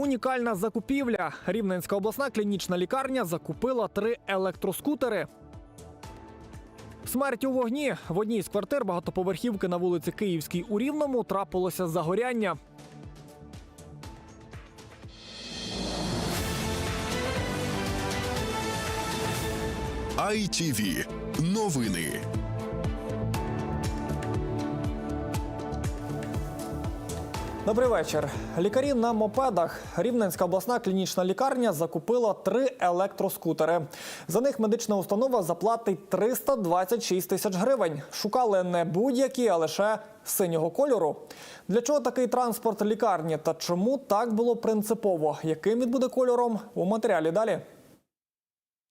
Унікальна закупівля. Рівненська обласна клінічна лікарня закупила три електроскутери. Смерть у вогні в одній з квартир багатоповерхівки на вулиці Київській у Рівному трапилося загоряння. ITV. Новини. Добрий вечір. Лікарі на мопедах. Рівненська обласна клінічна лікарня закупила три електроскутери. За них медична установа заплатить 326 тисяч гривень. Шукали не будь-які, а лише синього кольору. Для чого такий транспорт лікарні та чому так було принципово? Яким він буде кольором у матеріалі далі?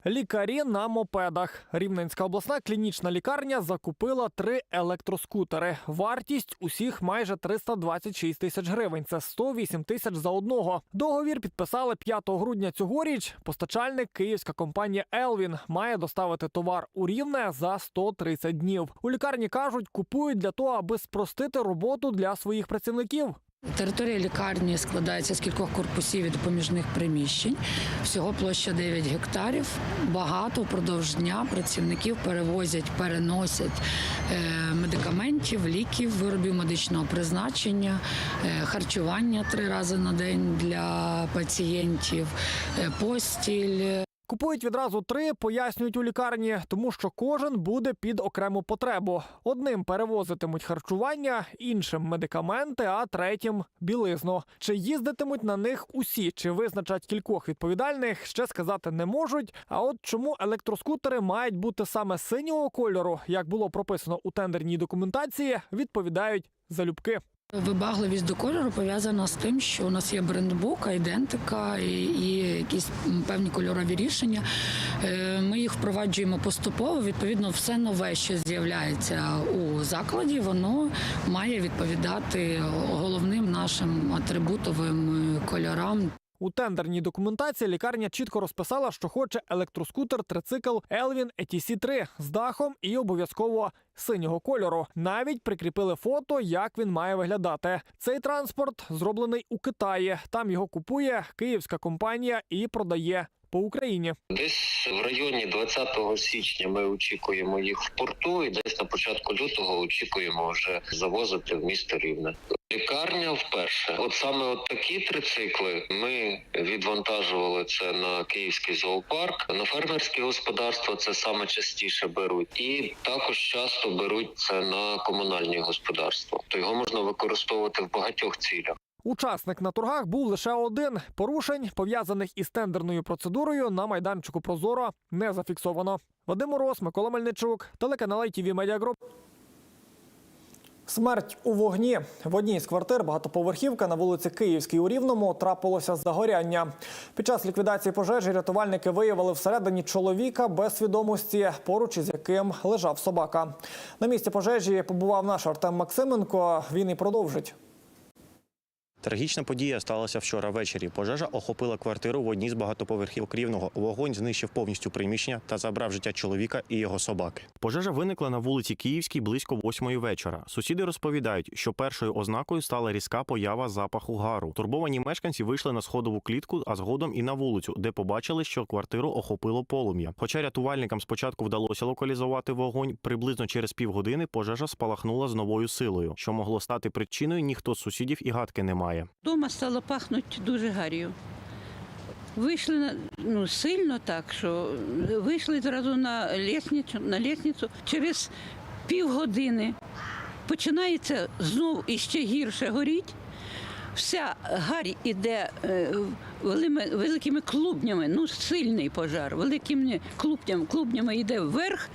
Лікарі на мопедах. Рівненська обласна клінічна лікарня закупила три електроскутери. Вартість усіх майже 326 тисяч гривень. Це 108 тисяч за одного. Договір підписали 5 грудня цьогоріч. Постачальник київська компанія Елвін має доставити товар у рівне за 130 днів. У лікарні кажуть, купують для того, аби спростити роботу для своїх працівників. Територія лікарні складається з кількох корпусів і допоміжних приміщень. Всього площа 9 гектарів. Багато впродовж дня працівників перевозять, переносять е, медикаментів, ліків, виробів медичного призначення, е, харчування три рази на день для пацієнтів, е, постіль. Купують відразу три, пояснюють у лікарні, тому що кожен буде під окрему потребу. Одним перевозитимуть харчування, іншим медикаменти, а третім білизну. Чи їздитимуть на них усі, чи визначать кількох відповідальних, ще сказати не можуть. А от чому електроскутери мають бути саме синього кольору, як було прописано у тендерній документації, відповідають залюбки. Вибагливість до кольору пов'язана з тим, що у нас є брендбук, ідентика і, і якісь певні кольорові рішення. Е, Ми їх впроваджуємо поступово. Відповідно, все нове, що з'являється у закладі, воно має відповідати головним нашим атрибутовим кольорам. У тендерній документації лікарня чітко розписала, що хоче електроскутер трицикл Elvin ETC 3 з дахом і обов'язково синього кольору. Навіть прикріпили фото, як він має виглядати. Цей транспорт зроблений у Китаї. Там його купує київська компанія і продає по Україні. Десь в районі 20 січня ми очікуємо їх в порту, і десь на початку лютого очікуємо вже завозити в місто Рівне. Лікарня вперше. От саме от такі трицикли ми відвантажували це на київський зоопарк. На фермерські господарства це саме частіше беруть, і також часто беруть це на комунальні господарства. То його можна використовувати в багатьох цілях. Учасник на торгах був лише один. Порушень, пов'язаних із тендерною процедурою, на майданчику Прозоро не зафіксовано. Вадим Мороз, Микола Мельничук, телеканал ITV Media. Смерть у вогні в одній з квартир багатоповерхівка на вулиці Київській у Рівному трапилося загоряння. Під час ліквідації пожежі рятувальники виявили всередині чоловіка без свідомості, поруч із яким лежав собака. На місці пожежі побував наш Артем Максименко. Він і продовжить. Трагічна подія сталася вчора ввечері. Пожежа охопила квартиру в одній з багатоповерхівок Рівного. Вогонь знищив повністю приміщення та забрав життя чоловіка і його собаки. Пожежа виникла на вулиці Київській близько восьмої вечора. Сусіди розповідають, що першою ознакою стала різка поява запаху гару. Турбовані мешканці вийшли на сходову клітку, а згодом і на вулицю, де побачили, що квартиру охопило полум'я. Хоча рятувальникам спочатку вдалося локалізувати вогонь, приблизно через півгодини пожежа спалахнула з новою силою. Що могло стати причиною, ніхто з сусідів і гадки не має. Дома стало пахнути дуже гар'ю. Вийшли ну, сильно так, що вийшли зразу на лісницю, на лісницю. Через півгодини починається знов іще гірше горіть. Вся гарь іде е, великими клубнями, ну сильний пожар, великими клубнями, клубнями йде вверх.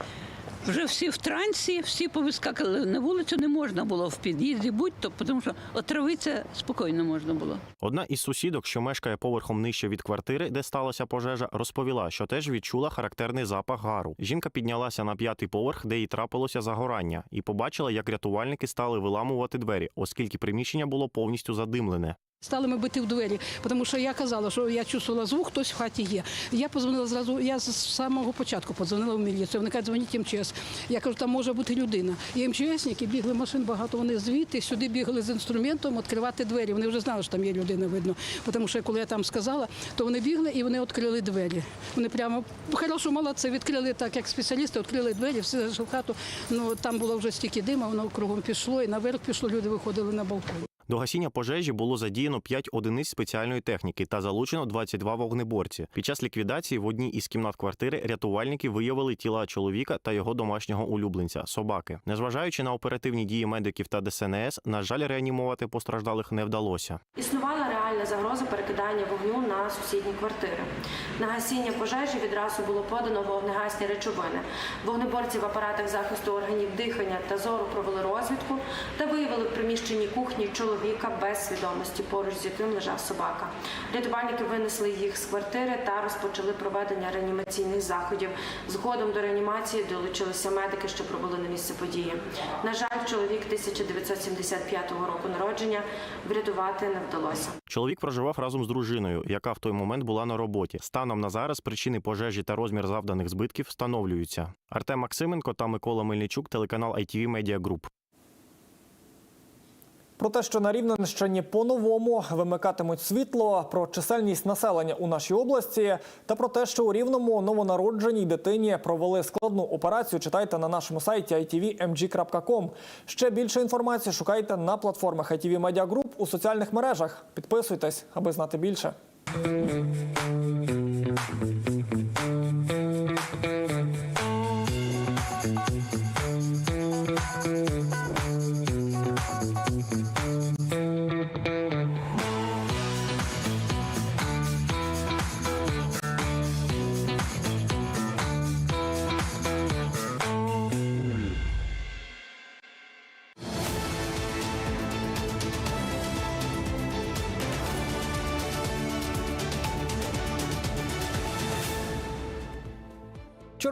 Вже всі в трансі, всі повискакали на вулицю, не можна було в під'їзді будь-то, тому що отравитися спокійно можна було. Одна із сусідок, що мешкає поверхом нижче від квартири, де сталася пожежа, розповіла, що теж відчула характерний запах гару. Жінка піднялася на п'ятий поверх, де їй трапилося загорання, і побачила, як рятувальники стали виламувати двері, оскільки приміщення було повністю задимлене. Стали ми бити в двері, тому що я казала, що я чувствувала звук, хтось в хаті є. Я позвонила зразу, я з самого початку подзвонила в міліцію. Вони кажуть, дзвоніть МЧС. Я кажу, там може бути людина. І МЧСники бігли машин багато. Вони звідти сюди бігли з інструментом відкривати двері. Вони вже знали, що там є людина, видно. Тому що коли я там сказала, то вони бігли і вони відкрили двері. Вони прямо хорошо, молодці, відкрили так, як спеціалісти, відкрили двері, все зайшли в хату. Ну там було вже стільки дима, воно кругом пішло, і наверх пішло. Люди виходили на балкон. До гасіння пожежі було задіяно 5 одиниць спеціальної техніки та залучено 22 вогнеборці. Під час ліквідації в одній із кімнат квартири рятувальники виявили тіла чоловіка та його домашнього улюбленця собаки. Незважаючи на оперативні дії медиків та ДСНС, на жаль, реанімувати постраждалих не вдалося. Існувала реальна загроза перекидання вогню на сусідні квартири. На гасіння пожежі відразу було подано вогнегасні речовини. Вогнеборці в апаратах захисту органів дихання та зору провели розвідку та виявили в приміщенні кухні чоловіка без свідомості, поруч з яким лежав собака. Рятувальники винесли їх з квартири та розпочали проведення реанімаційних заходів. Згодом до реанімації долучилися медики, що пробули на місце події. На жаль, чоловік 1975 року народження врятувати не вдалося. Чоловік проживав разом з дружиною, яка в той момент була на роботі. Станом на зараз причини пожежі та розмір завданих збитків встановлюються. Артем Максименко та Микола Мельничук, телеканал ITV Media Group. Про те, що на Рівненщині по-новому вимикатимуть світло, про чисельність населення у нашій області та про те, що у рівному новонародженій дитині провели складну операцію. Читайте на нашому сайті itvmg.com. Ще більше інформації шукайте на платформах ITV Media Group у соціальних мережах. Підписуйтесь, аби знати більше.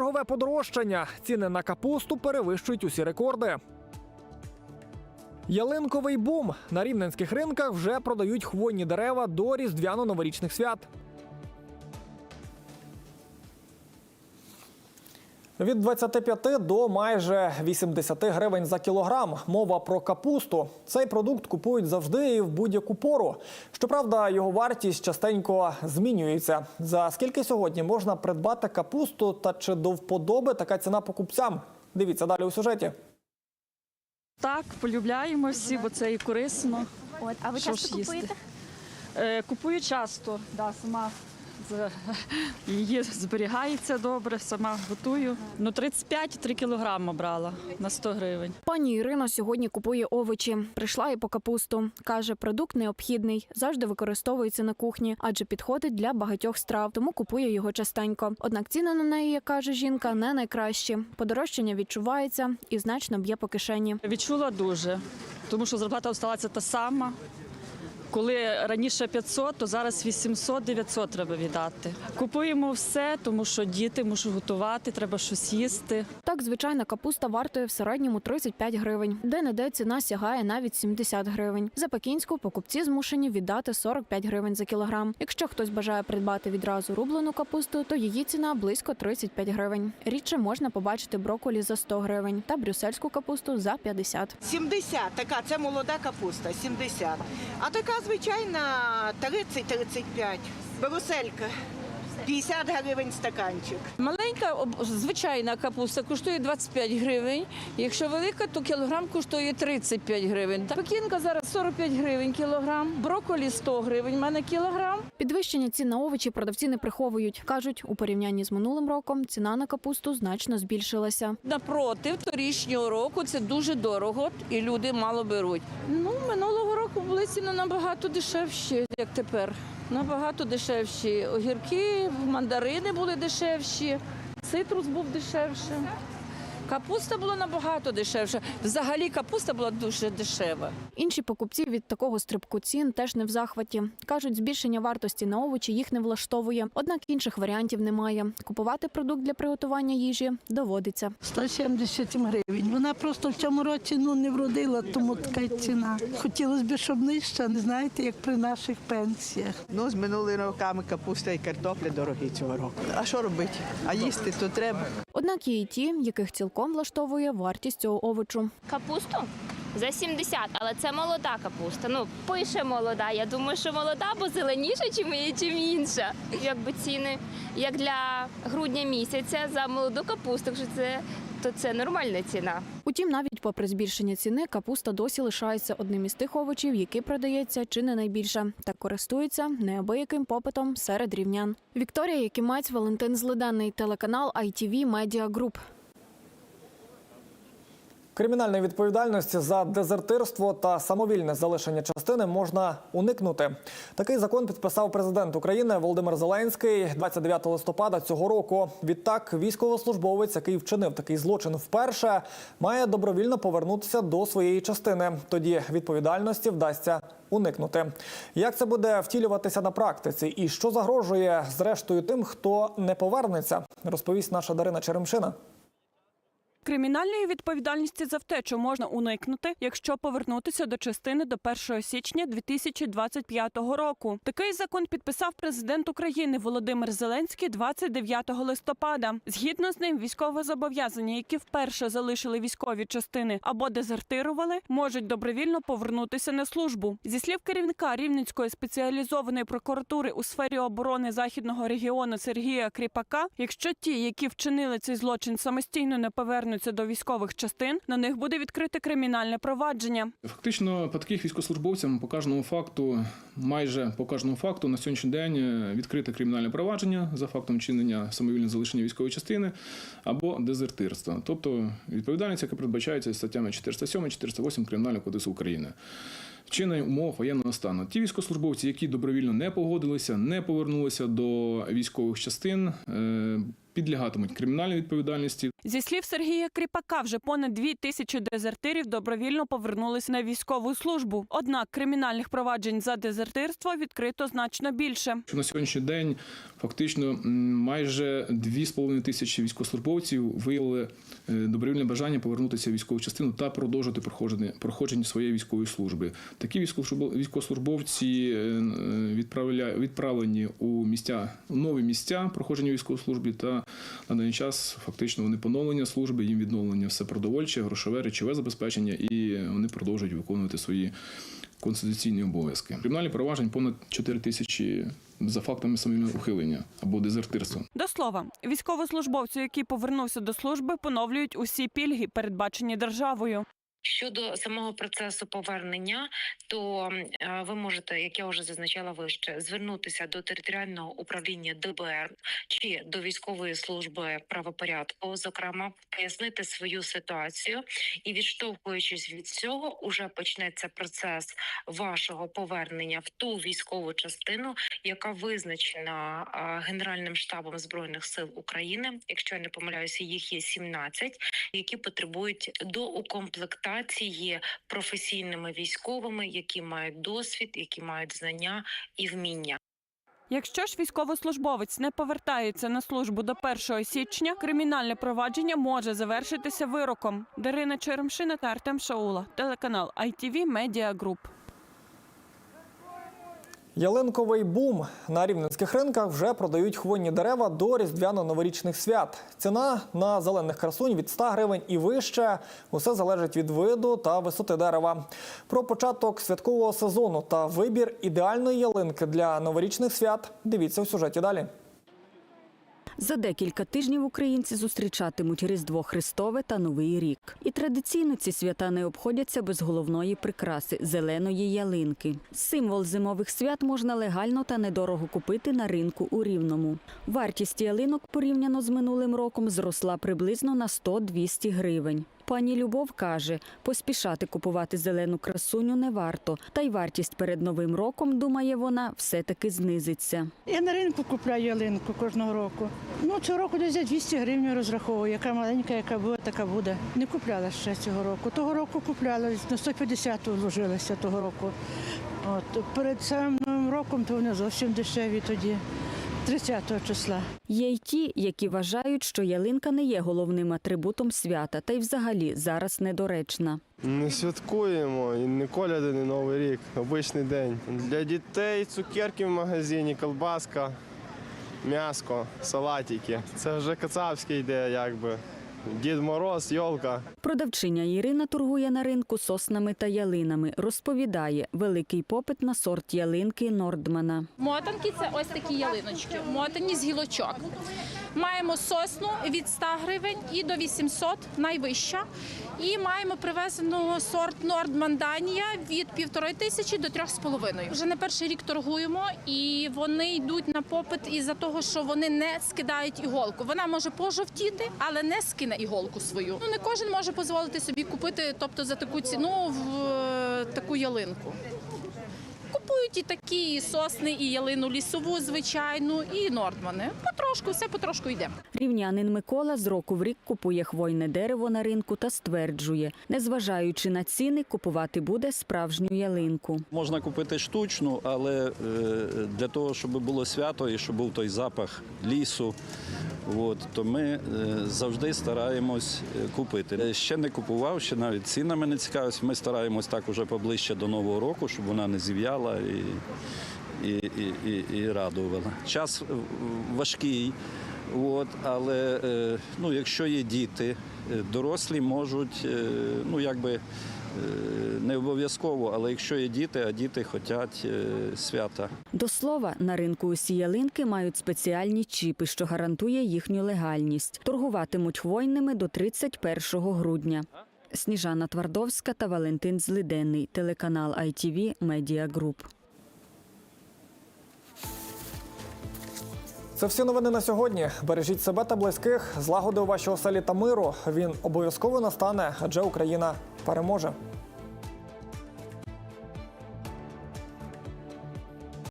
Чергове подорожчання. Ціни на капусту перевищують усі рекорди. Ялинковий бум. На рівненських ринках вже продають хвойні дерева до різдвяно-новорічних свят. Від 25 до майже 80 гривень за кілограм. Мова про капусту. Цей продукт купують завжди і в будь-яку пору. Щоправда, його вартість частенько змінюється. За скільки сьогодні можна придбати капусту та чи до вподоби така ціна покупцям? Дивіться далі у сюжеті. Так, полюбляємо всі, бо це і корисно. От, а ви Що часто ж їсти? купуєте? Е, купую часто, да, сама її зберігається добре, сама готую. Ну, 35-3 кілограми брала на 100 гривень. Пані Ірина сьогодні купує овочі. Прийшла і по капусту. Каже, продукт необхідний, завжди використовується на кухні, адже підходить для багатьох страв, тому купує його частенько. Однак ціни на неї, як каже жінка, не найкращі. Подорожчання відчувається і значно б'є по кишені. Відчула дуже, тому що зарплата осталася та сама. Коли раніше 500, то зараз 800-900 треба віддати. Купуємо все, тому що діти мушу готувати, треба щось їсти. Так, звичайна капуста вартує в середньому 35 гривень, де не де ціна сягає навіть 70 гривень. За пекінську покупці змушені віддати 45 гривень за кілограм. Якщо хтось бажає придбати відразу рублену капусту, то її ціна близько 35 гривень. Рідше можна побачити броколі за 100 гривень та брюссельську капусту за 50. 70, така, це молода капуста, 70. А така звичайна 30-35. Беруселька. 50 гривень стаканчик. Маленька об- звичайна капуста коштує 25 гривень. Якщо велика, то кілограм коштує 35 гривень. Пекінка зараз 45 гривень кілограм, брокколі 100 гривень, в мене кілограм. Підвищення цін на овочі продавці не приховують. кажуть, у порівнянні з минулим роком ціна на капусту значно збільшилася. Напроти торічнього року це дуже дорого і люди мало беруть. Ну, минулого року були ціни набагато дешевші, як тепер. Набагато дешевші. Огірки, мандарини були дешевші, цитрус був дешевше. Капуста була набагато дешевша. Взагалі капуста була дуже дешева. Інші покупці від такого стрибку цін теж не в захваті. кажуть, збільшення вартості на овочі їх не влаштовує. Однак інших варіантів немає. Купувати продукт для приготування їжі доводиться. 177 гривень. Вона просто в цьому році ну, не вродила, тому така ціна. Хотілося б, щоб нижча, не знаєте, як при наших пенсіях. Ну, з минулими роками капуста і картопля дорогі цього року. А що робити? А їсти то треба. Однак є і ті, яких цілком влаштовує вартість цього овочу. Капусту за 70, але це молода капуста. Ну, пише молода. Я думаю, що молода, бо зеленіша, чим, є- чим інша. Якби ціни, як для грудня місяця за молоду капусту, якщо це, то це нормальна ціна. Утім, навіть попри збільшення ціни, капуста досі лишається одним із тих овочів, який продається чи не найбільше, та користується неабияким попитом серед рівнян. Вікторія Якимець, Валентин Злиденний, телеканал ITV Media Group. Кримінальної відповідальності за дезертирство та самовільне залишення частини можна уникнути. Такий закон підписав президент України Володимир Зеленський 29 листопада цього року. Відтак, військовослужбовець, який вчинив такий злочин вперше, має добровільно повернутися до своєї частини. Тоді відповідальності вдасться уникнути. Як це буде втілюватися на практиці, і що загрожує зрештою тим, хто не повернеться, розповість наша Дарина Черемшина. Кримінальної відповідальності за втечу можна уникнути, якщо повернутися до частини до 1 січня 2025 року. Такий закон підписав президент України Володимир Зеленський 29 листопада. Згідно з ним, військовозобов'язані, які вперше залишили військові частини або дезертирували, можуть добровільно повернутися на службу. Зі слів керівника Рівненської спеціалізованої прокуратури у сфері оборони західного регіону Сергія Кріпака, якщо ті, які вчинили цей злочин, самостійно не повернуться до військових частин, на них буде відкрите кримінальне провадження. Фактично, по таких військовослужбовцям по кожному факту, майже по кожному факту на сьогоднішній день е, відкрите кримінальне провадження за фактом чинення самовільного залишення військової частини або дезертирства, тобто відповідальність, яка передбачається статтями 407 408 Кримінального кодексу України. Вчинення умов воєнного стану. Ті військовослужбовці, які добровільно не погодилися, не повернулися до військових частин, е, підлягатимуть кримінальній відповідальності. Зі слів Сергія Кріпака, вже понад дві тисячі дезертирів добровільно повернулися на військову службу. Однак кримінальних проваджень за дезертирство відкрито значно більше. На сьогоднішній день фактично майже 2,5 тисячі військовослужбовців виявили е, добровільне бажання повернутися в військову частину та продовжити проходження, проходження своєї військової служби. Такі військовослужбов- військовослужбовці е, е, відправлені у місця нові місця проходження військової служби. Та на даний час фактично вони поновлення служби, їм відновлення все продовольче, грошове, речове забезпечення, і вони продовжують виконувати свої конституційні обов'язки. Кримінальні проваджень понад 4 тисячі за фактами самовільного ухилення або дезертирства. До слова, військовослужбовцю, який повернувся до служби, поновлюють усі пільги, передбачені державою. Щодо самого процесу повернення, то е, ви можете, як я вже зазначала вище, звернутися до територіального управління ДБР чи до військової служби правопорядку, зокрема, пояснити свою ситуацію, і відштовхуючись від цього, уже почнеться процес вашого повернення в ту військову частину, яка визначена е, Генеральним штабом збройних сил України. Якщо я не помиляюся, їх є 17, які потребують до укомплектації професійними військовими, які мають досвід, які мають знання і вміння. Якщо ж військовослужбовець не повертається на службу до 1 січня, кримінальне провадження може завершитися вироком. Дарина Черемшина та Артем Шаула, телеканал ITV Media Group. Ялинковий бум на рівненських ринках вже продають хвойні дерева до різдвяно-новорічних свят. Ціна на зелених красунь від 100 гривень і вище. Усе залежить від виду та висоти дерева. Про початок святкового сезону та вибір ідеальної ялинки для новорічних свят. Дивіться у сюжеті далі. За декілька тижнів українці зустрічатимуть Різдво Христове та Новий рік. І традиційно ці свята не обходяться без головної прикраси зеленої ялинки. Символ зимових свят можна легально та недорого купити на ринку у Рівному. Вартість ялинок порівняно з минулим роком зросла приблизно на 100-200 гривень. Пані Любов каже, поспішати купувати зелену красуню не варто, та й вартість перед новим роком, думає вона, все-таки знизиться. Я на ринку купляю ялинку кожного року. Ну, цього року десь 200 гривень розраховую. Яка маленька, яка була, така буде. Не купляла ще цього року. Того року купляла, на 150 вложилася того року. От, перед самим новим роком то вони зовсім дешеві тоді, 30 числа. Є й ті, які вважають, що ялинка не є головним атрибутом свята, та й взагалі зараз недоречна. Не святкуємо, і не коляди, не Новий рік, обичний день. Для дітей цукерки в магазині, колбаска, м'яско, салатики. Це вже кацапське йде, якби. Дід Мороз, йолка. Продавчиня Ірина торгує на ринку соснами та ялинами. Розповідає, великий попит на сорт ялинки Нордмана. Мотанки це ось такі ялиночки, мотані з гілочок. Маємо сосну від 100 гривень і до 800, найвища. І маємо привезеного сорт Нордман Данія від півтори тисячі до трьох з половиною. Вже не перший рік торгуємо, і вони йдуть на попит із-за того, що вони не скидають іголку. Вона може пожовтіти, але не скине іголку свою. Ну не кожен може дозволити собі купити, тобто за таку ціну в е, таку ялинку. Купують і такі і сосни, і ялину лісову, звичайну, і нордмани. Потрошку, все потрошку йде. Рівнянин Микола з року в рік купує хвойне дерево на ринку та стверджує, незважаючи на ціни, купувати буде справжню ялинку. Можна купити штучну, але е, для того, щоб було свято і щоб був той запах лісу, от, то ми е, завжди стараємось е, купити. Е, Ще не купував, ще навіть цінами не цікавився. Ми стараємось так уже поближче до Нового року, щоб вона не зів'яла і, і, і, і, і радувала. Час важкий. От, але ну, якщо є діти, дорослі можуть, ну якби не обов'язково, але якщо є діти, а діти хочуть е, свята. До слова, на ринку усі ялинки мають спеціальні чіпи, що гарантує їхню легальність. Торгуватимуть хвойними до 31 грудня. Сніжана Твардовська та Валентин Злиденний, телеканал ITV Media Group. Це всі новини на сьогодні. Бережіть себе та близьких, злагоди у вашій оселі та миру. Він обов'язково настане, адже Україна переможе.